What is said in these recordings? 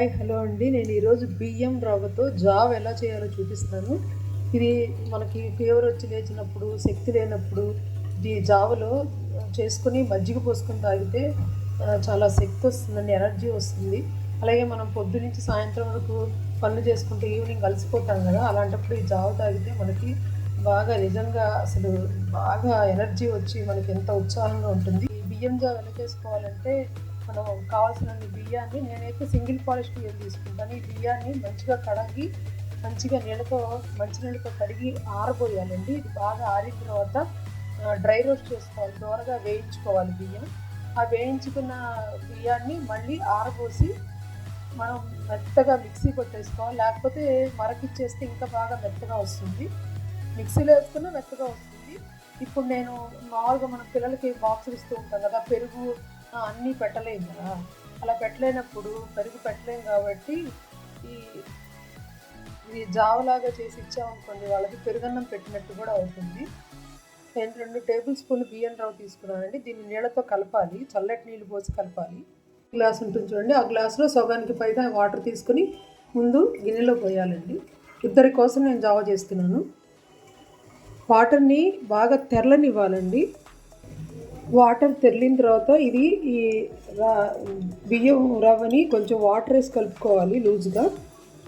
Hi hello అండి. నేను ఈరోజు బియ్యం రవ్వతో జావ్ ఎలా చేయాలో చూపిస్తాను. ఇది మనకి ఫీవర్ వచ్చి లేచినప్పుడు శక్తి లేనప్పుడు ఈ జావలో చేసుకుని మజ్జిగ పోసుకొని తాగితే చాలా శక్తి వస్తుందండి ఎనర్జీ వస్తుంది. అలాగే మనం పొద్దు నుంచి సాయంత్రం వరకు పనులు చేసుకుంటే ఈవినింగ్ కలిసిపోతాం కదా అలాంటప్పుడు ఈ జావ తాగితే మనకి బాగా నిజంగా అసలు బాగా ఎనర్జీ వచ్చి మనకి ఎంత ఉత్సాహంగా ఉంటుంది. ఈ బియ్యం జావ ఎలా చేసుకోవాలంటే మనం కావాల్సిన బియ్యాన్ని నేనైతే సింగిల్ పాలిష్ బియ్యం తీసుకుంటాను. ఈ బియ్యాన్ని మంచిగా కడిగి మంచిగా నీళ్ళతో మంచి నీళ్ళతో కడిగి ఆరబోయాలండి. ఇది బాగా ఆరిన తర్వాత డ్రై రోస్ట్ చేసుకోవాలి. దూరగా వేయించుకోవాలి బియ్యం. ఆ వేయించుకున్న బియ్యాన్ని మళ్ళీ ఆరబోసి మనం మెత్తగా మిక్సీ కొట్టేసుకోవాలి. లేకపోతే మరకిచ్చేస్తే ఇంకా బాగా మెత్తగా వస్తుంది. మిక్సీలో వేసుకున్న మెత్తగా వస్తుంది. ఇప్పుడు నేను మామూలుగా మన పిల్లలకి బాక్సులు ఇస్తూ ఉంటాం కదా పెరుగు అన్నీ పెట్టలేము. కదా అలా పెట్టలేనప్పుడు పెరుగు పెట్టలేము కాబట్టి ఈ ఇది జావలాగా చేసి ఇచ్చామనుకోండి వాళ్ళకి పెరుగన్నం పెట్టినట్టు కూడా అవుతుంది. నేను రెండు టేబుల్ స్పూన్లు బియ్యం రవ్వ తీసుకున్నానండి. దీన్ని నీళ్ళతో కలపాలి. చల్లటి నీళ్ళు పోసి కలపాలి. గ్లాస్ ఉంటుంది చూడండి. ఆ గ్లాసులో సగానికి పైగా వాటర్ తీసుకుని ముందు గిన్నెలో పోయాలండి. ఇద్దరి కోసం నేను జావ చేస్తున్నాను. వాటర్ని బాగా తెరలనివ్వాలండి. వాటర్ తెరిలిన తర్వాత ఇది ఈ రా బియ్యం రవ్వని కొంచెం వాటర్ వేసి కలుపుకోవాలి లూజ్గా.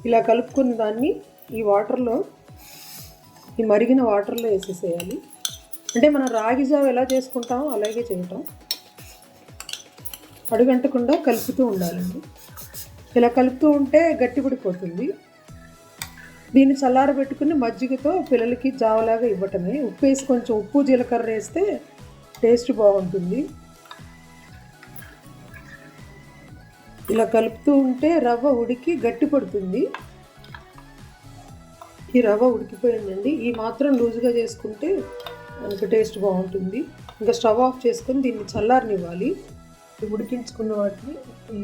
ఇలా కలుపుకున్న దాన్ని ఈ వాటర్లో ఈ మరిగిన వాటర్లో వేసేసేయాలి. అంటే మనం రాగి జావ ఎలా చేసుకుంటామో అలాగే చేయటం. అడుగంటకుండా కలుపుతూ ఉండాలండి. ఇలా కలుపుతూ ఉంటే గట్టిపడిపోతుంది దీన్ని చల్లారబెట్టుకుని మజ్జిగతో పిల్లలకి జావలాగా ఇవ్వటమే. ఉప్పు వేసి కొంచెం ఉప్పు జీలకర్ర వేస్తే టేస్ట్ బాగుంటుంది. ఇలా కలుపుతూ ఉంటే రవ్వ ఉడికి గట్టి పడుతుంది. ఈ రవ్వ ఉడికిపోయిందండి. ఈ మాత్రం లూజుగా చేసుకుంటే మనకు టేస్ట్ బాగుంటుంది. ఇంకా స్టవ్ ఆఫ్ చేసుకొని దీన్ని చల్లారనివ్వాలి. ఉడికించుకున్న వాటిని ఈ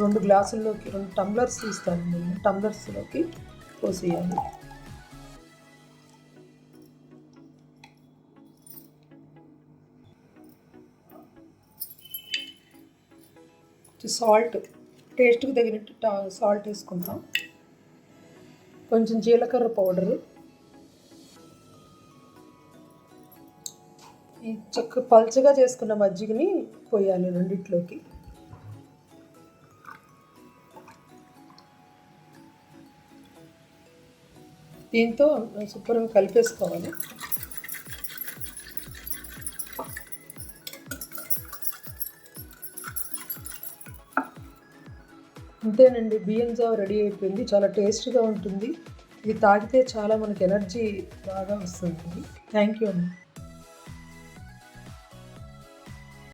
రెండు గ్లాసుల్లోకి రెండు టంబ్లర్స్ తీస్తాను నేను టంబ్లర్స్లోకి పోసేయాలి. సాల్ట్ టేస్ట్కి తగినట్టు సాల్ట్ వేసుకుంటాం కొంచెం జీలకర్ర పౌడరు. ఈ చక్క పల్చగా చేసుకున్న మజ్జిగని పోయాలి రెండిట్లోకి. దీంతో శుభ్రంగా కలిపేసుకోవాలి. అంతేనండి బియ్యం జావ రెడీ అయిపోయింది చాలా టేస్ట్గా ఉంటుంది. ఇది తాగితే చాలా మనకి ఎనర్జీ బాగా వస్తుంది. థ్యాంక్ యూ అండి